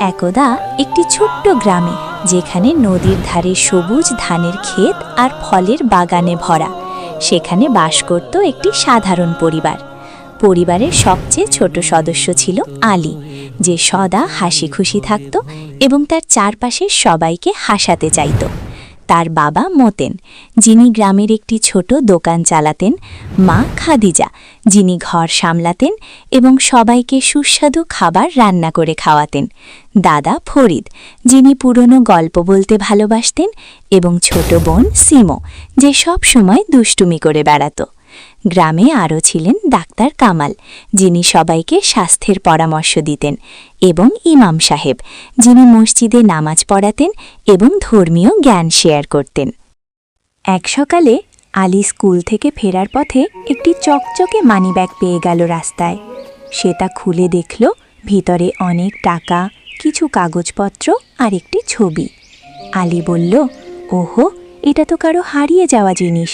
একদা একটি ছোট্ট গ্রামে, যেখানে নদীর ধারে সবুজ ধানের ক্ষেত আর ফলের বাগানে ভরা। সেখানে বাস করত একটি সাধারণ পরিবার। পরিবারের সবচেয়ে ছোট সদস্য ছিল আলী, যে সদা হাসি খুশি থাকত এবং তার চারপাশের সবাইকে হাসাতে চাইত। তার বাবা মতেন, যিনি গ্রামের একটি ছোট দোকান চালাতেন, মা খাদিজা, যিনি ঘর সামলাতেন এবং সবাইকে সুস্বাদু খাবার রান্না করে খাওয়াতেন। দাদা ফরিদ, যিনি পুরনো গল্প বলতে ভালোবাসতেন এবং ছোট বোন সিমো, যে সব সময় দুষ্টুমি করে বেড়াতো। গ্রামে আরও ছিলেন ডাক্তার কামাল, যিনি সবাইকে স্বাস্থ্যের পরামর্শ দিতেন, এবং ইমাম সাহেব, যিনি মসজিদে নামাজ পড়াতেন এবং ধর্মীয় জ্ঞান শেয়ার করতেন। এক সকালে আলী স্কুল থেকে ফেরার পথে একটি চকচকে মানিব্যাগ পেয়ে গেল রাস্তায়। সে তা খুলে দেখল, ভিতরে অনেক টাকা, কিছু কাগজপত্র আর একটি ছবি। আলী বলল, ওহো, এটা তো কারও হারিয়ে যাওয়া জিনিস।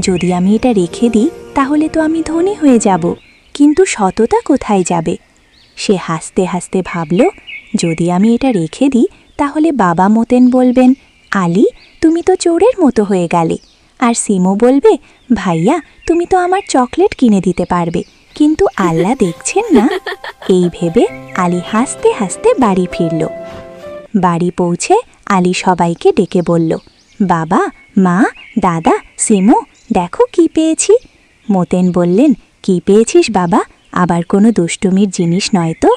যদি আমি এটা রেখে দিই তাহলে তো আমি ধনী হয়ে যাব। কিন্তু সততা কোথায় যাবে? সে হাসতে হাসতে ভাবল, যদি আমি এটা রেখে দিই, তাহলে বাবা মতেন বলবেন, আলী, তুমি তো চোরের মতো হয়ে গেলে। আর সিমো বলবে, ভাইয়া, তুমি তো আমার চকলেট কিনে দিতে পারবে। কিন্তু আল্লাহ দেখছেন না এই ভেবে আলী হাসতে হাসতে বাড়ি ফিরল। বাড়ি পৌঁছে আলী সবাইকে ডেকে বলল, বাবা, মা, দাদা, সিমু, দেখো কি পেয়েছি। মতেন বললেন, কি পেয়েছিস বাবা? আবার কোনো দুষ্টুমির জিনিস নয় তো?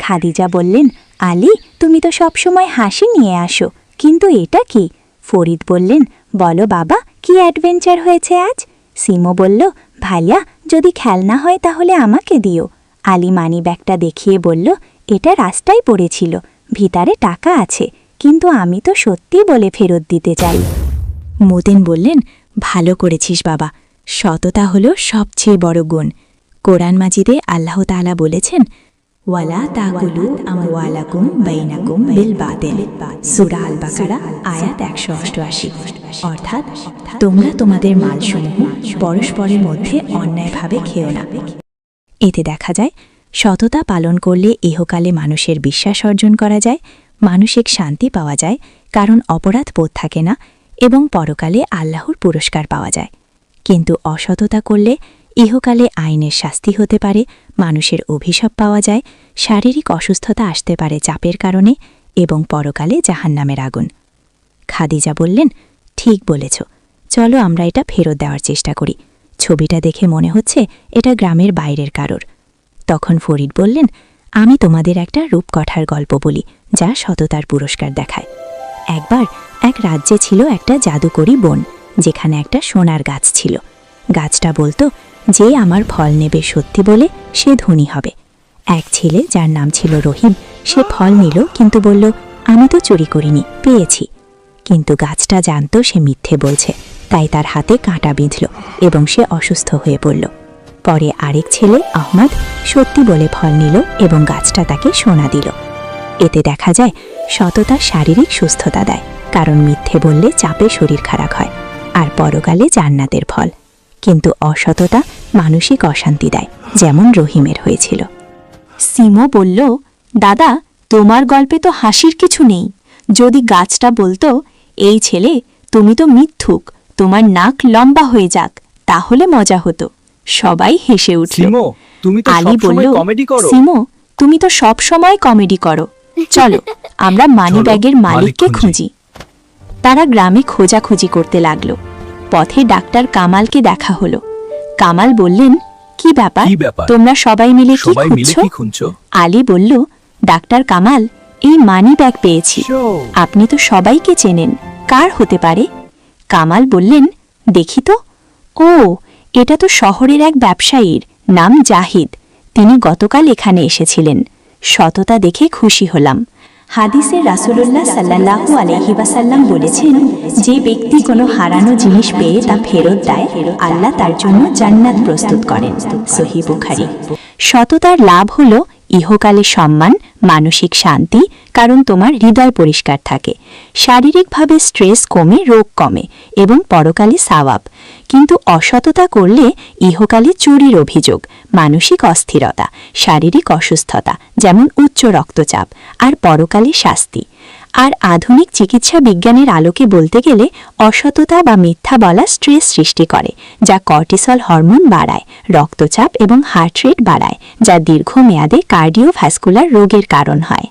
খাদিজা বললেন, আলী, তুমি তো সবসময় হাসি নিয়ে আসো, কিন্তু এটা কি? ফরিদ বললেন, বলো বাবা, কি অ্যাডভেঞ্চার হয়েছে আজ? সিমো বলল, ভাইয়া, যদি খেলনা হয় তাহলে আমাকে দিও। আলী মানি ব্যাগটা দেখিয়ে বলল, এটা রাস্তায় পড়েছিল, ভিতরে টাকা আছে, কিন্তু আমি তো সত্যি বলে ফেরত দিতে চাই। মতিন বললেন, ভালো করেছিস বাবা সততা হল সবচেয়ে বড় গুণ। কোরআন মাজিদে আল্লাহ তাআলা বলেছেন, ওয়ালা তাকুলু আমওয়ালাকুম বাইনাকুম বিল বাতিল। সূরা আল বাকারা আয়াত 188 অর্থাৎ, তোমরা তোমাদের মালসমূহ পরস্পরের মধ্যে অন্যায়ভাবে খেও না। এতে দেখা যায়, সততা পালন করলে ইহকালে মানুষের বিশ্বাস অর্জন করা যায়, মানসিক শান্তি পাওয়া যায়, কারণ অপরাধ বোধ থাকে না এবং পরকালে আল্লাহর পুরস্কার পাওয়া যায়। কিন্তু অসততা করলে ইহকালে আইনের শাস্তি হতে পারে, মানুষের অভিশাপ পাওয়া যায়, শারীরিক অসুস্থতা আসতে পারে চাপের কারণে এবং পরকালে জাহান্নামের আগুন। খাদিজা বললেন, ঠিক বলেছ। চলো আমরা এটা ফেরত দেওয়ার চেষ্টা করি। ছবিটা দেখে মনে হচ্ছে এটা গ্রামের বাইরের কারোর। তখন ফরিদ বললেন, আমি তোমাদের একটা রূপকঠার গল্প বলি যা সততার পুরস্কার দেখায়। একবার এক রাজ্যে ছিল একটা জাদুকরি বন। যেখানে একটা সোনার গাছ ছিল। গাছটা বলতো, যে আমার ফল নেবে সত্যি বলে সে ধনী হবে। এক ছেলে, যার নাম ছিল রহিম, সে ফল নিল কিন্তু বলল, আমি তো চুরি করিনি, পেয়েছি। কিন্তু গাছটা জানতো সে মিথ্যে বলছে, তাই তার হাতে কাঁটা বিঁধল এবং সে অসুস্থ হয়ে পড়ল। পরে আরেক ছেলে, আহমদ, সত্যি বলে ফল নিল এবং গাছটা তাকে সোনা দিল। এতে দেখা যায়, সততা শারীরিক সুস্থতা দেয়, কারণ মিথ্যে বললে চাপে শরীর খারাপ হয়। আর পরকালে জান্নাতের ফল। কিন্তু অসততা মানসিক অশান্তি দেয় যেমন রহিমের হয়েছিল। সিমো বলল দাদা তোমার গল্পে তো হাসির কিছু নেই। যদি গাছটা বলতো এই ছেলে তুমি তো মিথ্যুক তোমার নাক লম্বা হয়ে যাক তাহলে মজা হতো। সবাই হেসে উঠল। সিমো তুমি তো আলী বলল সবসময় কমেডি করো। সিমো তুমি তো সব সময় কমেডি করো। চলো আমরা মানি ব্যাগের মালিককে। খুঁজি। তারা গ্রামে খোঁজাখুঁজি করতে লাগল। পথে ডাক্তার কামালকে দেখা হলো। কামাল বললেন কি ব্যাপার? তোমরা সবাই মিলে কি খুঁজছো? আলী বলল ডাক্তার কামাল এই মানি ব্যাগ পেয়েছি। আপনি তো সবাইকে চেনেন। কার হতে পারে? কামাল বললেন দেখি তো। ও এটা তো শহরের এক ব্যবসায়ীর নাম জাহিদ। তিনি গতকাল এখানে এসেছিলেন। সততা দেখে খুশি হলাম। হাদিসে রাসূলুল্লাহ সাল্লাল্লাহু আলাইহি ওয়াসাল্লাম বলেছেন, যে ব্যক্তি কোনো হারানো জিনিস পেয়ে তা ফেরত দেয়, আল্লাহ তার জন্য জান্নাত প্রস্তুত করেন। সহি বুখারী। সততার লাভ হল ইহকালে সম্মান, মানসিক শান্তি, কারণ তোমার হৃদয় পরিষ্কার থাকে। শারীরিকভাবে স্ট্রেস কমে, রোগ কমে এবং পরকালে সাওয়াব। কিন্তু অসততা করলে ইহকালে চুরির অভিযোগ, মানসিক অস্থিরতা, শারীরিক অসুস্থতা, যেমন উচ্চ রক্তচাপ আর পরকালে শাস্তি। আর আধুনিক চিকিৎসা বিজ্ঞানের আলোকে বলতে গেলে অসততা বা মিথ্যা বলা স্ট্রেস সৃষ্টি করে, যা কর্টিসল হরমোন বাড়ায়, রক্তচাপ এবং হার্ট রেট বাড়ায়, যা দীর্ঘমেয়াদে কার্ডিওভ্যাসকুলার রোগের কারণ হয়।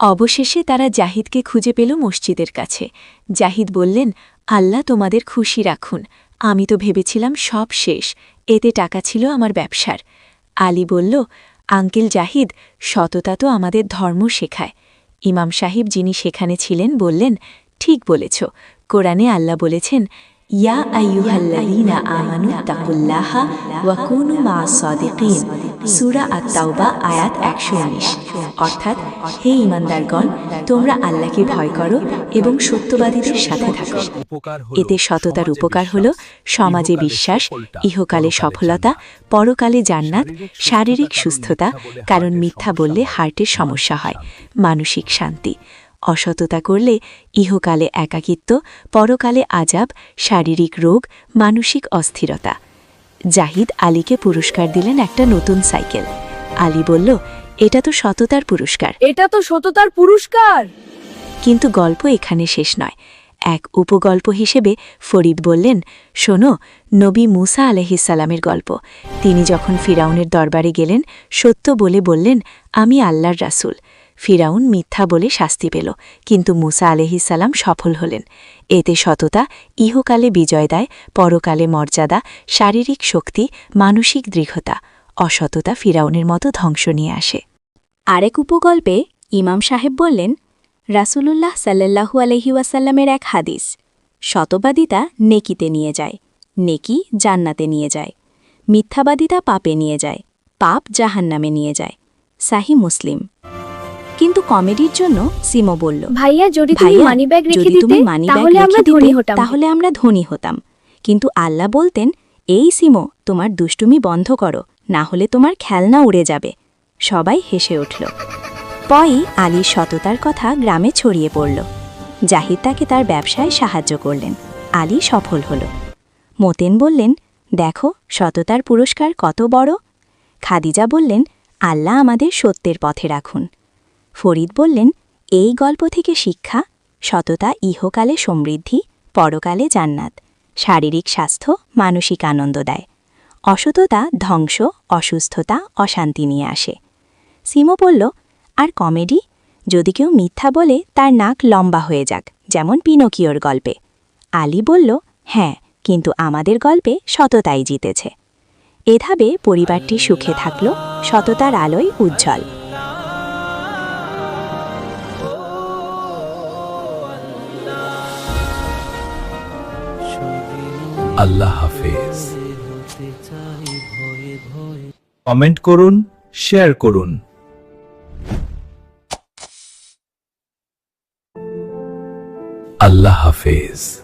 অবশেষে তারা জাহিদকে খুঁজে পেল মসজিদের কাছে। জাহিদ বললেন আল্লাহ তোমাদের খুশি রাখুন। আমি তো ভেবেছিলাম সব শেষ। এতে টাকা ছিল আমার ব্যবসার। আলী বলল, আঙ্কেল জাহিদ, সততা তো আমাদের ধর্ম শেখায়। ইমাম সাহিব যিনি সেখানে ছিলেন বললেন, ঠিক বলেছ। কোরআনে আল্লাহ বলেছেন ইয়া আইয়ুহাল্লাযীনা আমানু তাকুল্লাহা ওয়া কুনু মা'আস সাদিকিন সূরা আত-তাওবা আয়াত 119 অর্থাৎ হে ঈমানদারগণ তোমরা আল্লাহকে ভয় করো এবং সত্যবাদীদের সাথে থাকো। এতে সততার উপকার হল সমাজে বিশ্বাস ইহকালে সফলতা পরকালে জান্নাত শারীরিক সুস্থতা কারণ মিথ্যা বললে হার্টের সমস্যা হয় মানসিক শান্তি। অসততা করলে ইহকালে একাকিত্ব পরকালে আজাব শারীরিক রোগ মানসিক অস্থিরতা। জাহিদ আলীকে পুরস্কার দিলেন একটা নতুন সাইকেল। আলী বলল এটা তো সততার পুরস্কার। এটা তো সততার পুরস্কার? কিন্তু গল্প এখানে শেষ নয়। এক উপগল্প হিসেবে ফরিদ বললেন শোনো নবী মুসা আলহিসাল্লামের গল্প। তিনি যখন ফিরাউনের দরবারে গেলেন সত্য বলে বললেন আমি আল্লাহর রাসূল ফিরাউন মিথ্যা বলে শাস্তি পেল, কিন্তু মুসা আলহিসাল্লাম সফল হলেন। এতে সততা, ইহকালে বিজয় দেয়, পরকালে মর্যাদা, শারীরিক শক্তি, মানসিক দৃঢ়তা, অসততা ফিরাউনের মতো ধ্বংস নিয়ে আসে। আরেক উপগল্পে ইমাম সাহেব বললেন, রাসূলুল্লাহ সাল্লাল্লাহু আলহি ওয়াসাল্লামের এক হাদিস, শতবাদিতা নেকিতে নিয়ে যায়, নেকি জান্নাতে নিয়ে যায়, মিথ্যাবাদিতা পাপে নিয়ে যায়, পাপ জাহান্নামে নিয়ে যায়, সাহি মুসলিম। কিন্তু কমেডির জন্য সিমো বলল ভাইয়া যদি তুমি ভাইয়া, মানিব্যাগ রেখে দিতে তাহলে আমরা ধনী হতাম। তাহলে আমরা ধনী হতাম। কিন্তু আল্লাহ বলতেন এই সিমো তোমার দুষ্টুমি বন্ধ করো না হলে তোমার খেলনা উড়ে যাবে। সবাই হেসে উঠল। পয়ই আলীর সততার কথা গ্রামে ছড়িয়ে পড়ল। জাহিদ তাকে তার ব্যবসায় সাহায্য করলেন। আলী সফল হল। মতেন বললেন দেখো সততার পুরস্কার কত বড়? খাদিজা বললেন আল্লাহ আমাদের সত্যের পথে রাখুন। ফরিদ বললেন, এই গল্প থেকে শিক্ষা, সততা, ইহকালে সমৃদ্ধি, পরকালে জান্নাত, শারীরিক স্বাস্থ্য, মানসিক আনন্দ দেয়। অসততা, ধ্বংস, অসুস্থতা, অশান্তি নিয়ে আসে। সিমো বলল, আর কমেডি? যদি কেউ মিথ্যা বলে, তার নাক লম্বা হয়ে যাক, যেমন পিনোকিওর গল্পে। আলী বলল হ্যাঁ কিন্তু আমাদের গল্পে সততাই জিতেছে। এভাবে পরিবারটি সুখে থাকল, সততার আলোয় উজ্জ্বল। আল্লাহ হাফেজ। কমেন্ট করুন শেয়ার করুন। আল্লাহ হাফেজ।